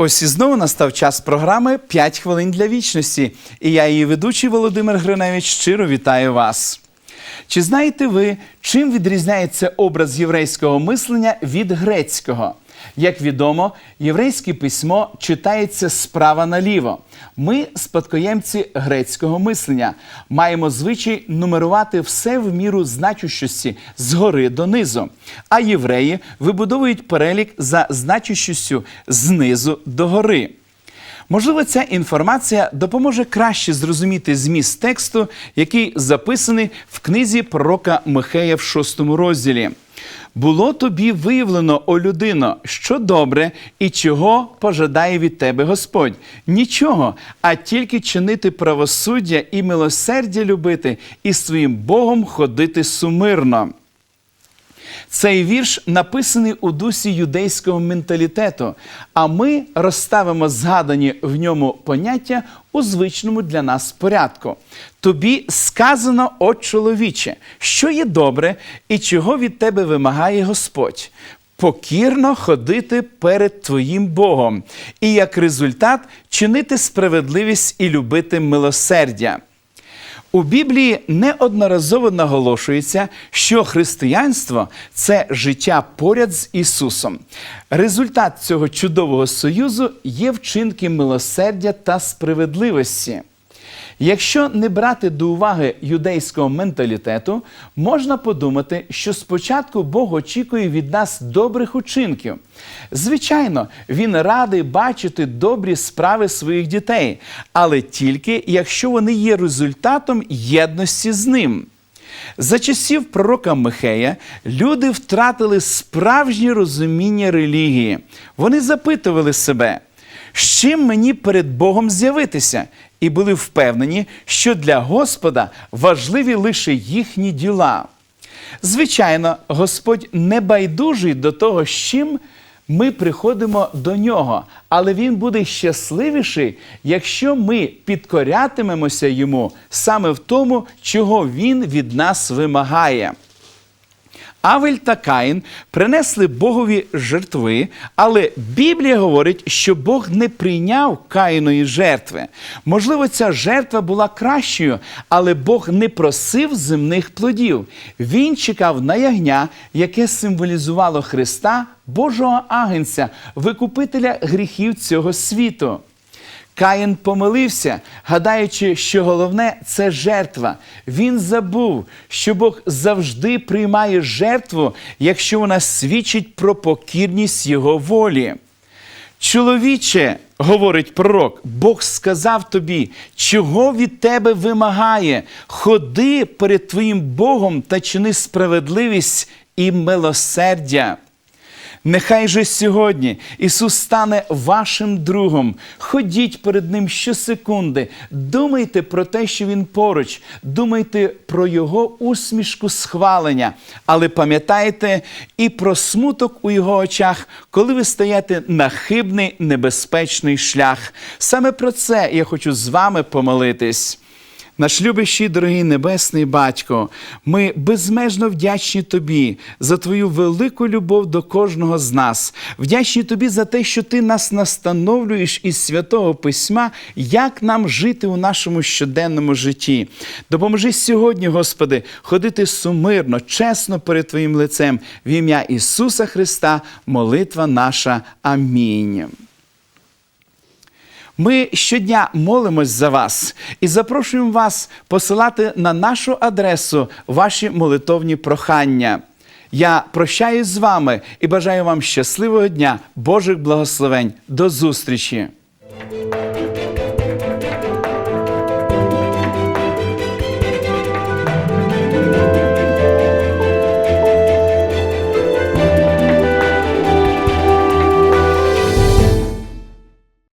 Ось і знову настав час програми «5 хвилин для вічності. І я, її ведучий Володимир Гриневич, щиро вітаю вас. Чи знаєте ви, чим відрізняється образ єврейського мислення від грецького? Як відомо, єврейське письмо читається справа наліво. Ми, спадкоємці грецького мислення, маємо звичай нумерувати все в міру значущості згори донизу. А євреї вибудовують перелік за значущістю знизу до гори. Можливо, ця інформація допоможе краще зрозуміти зміст тексту, який записаний в книзі пророка Михея в шостому розділі. Було тобі виявлено, о людино, що добре і чого пожадає від тебе Господь. Нічого, а тільки чинити правосуддя і милосердя любити, і своїм Богом ходити сумирно. Цей вірш написаний у дусі юдейського менталітету, а ми розставимо згадані в ньому поняття у звичному для нас порядку. Тобі сказано, о чоловіче, що є добре і чого від тебе вимагає Господь. Покірно ходити перед твоїм Богом, і як результат чинити справедливість і любити милосердя. У Біблії неодноразово наголошується, що християнство це життя поряд з Ісусом. Результат цього чудового союзу є вчинки милосердя та справедливості. Якщо не брати до уваги юдейського менталітету, можна подумати, що спочатку Бог очікує від нас добрих учинків. Звичайно, він радий бачити добрі справи своїх дітей, але тільки якщо вони є результатом єдності з ним. За часів пророка Михея люди втратили справжнє розуміння релігії. Вони запитували себе, з чим мені перед Богом з'явитися, і були впевнені, що для Господа важливі лише їхні діла. Звичайно, Господь не байдужий до того, з чим ми приходимо до нього, але він буде щасливіший, якщо ми підкорятимемося йому саме в тому, чого він від нас вимагає. Авель та Каїн принесли Богові жертви, але Біблія говорить, що Бог не прийняв Каїної жертви. Можливо, ця жертва була кращою, але Бог не просив земних плодів. Він чекав на ягня, яке символізувало Христа, Божого агенця, викупителя гріхів цього світу. Каїн помилився, гадаючи, що головне це жертва. Він забув, що Бог завжди приймає жертву, якщо вона свідчить про покірність Його волі. Чоловіче, говорить пророк, Бог сказав тобі, чого від тебе вимагає. Ходи перед твоїм Богом та чини справедливість і милосердя. Нехай же сьогодні Ісус стане вашим другом. Ходіть перед Ним щосекунди. Думайте про те, що Він поруч, думайте про Його усмішку схвалення, але пам'ятайте і про смуток у Його очах, коли ви стаєте на хибний небезпечний шлях. Саме про це я хочу з вами помолитись. Наш любящий, дорогий небесний батько, ми безмежно вдячні тобі за твою велику любов до кожного з нас. Вдячні тобі за те, що ти нас настановлюєш із святого письма, як нам жити у нашому щоденному житті. Допоможи сьогодні, Господи, ходити сумирно, чесно перед Твоїм лицем. В ім'я Ісуса Христа, молитва наша. Амінь. Ми щодня молимось за вас і запрошуємо вас посилати на нашу адресу ваші молитовні прохання. Я прощаюсь з вами і бажаю вам щасливого дня, Божих благословень. До зустрічі!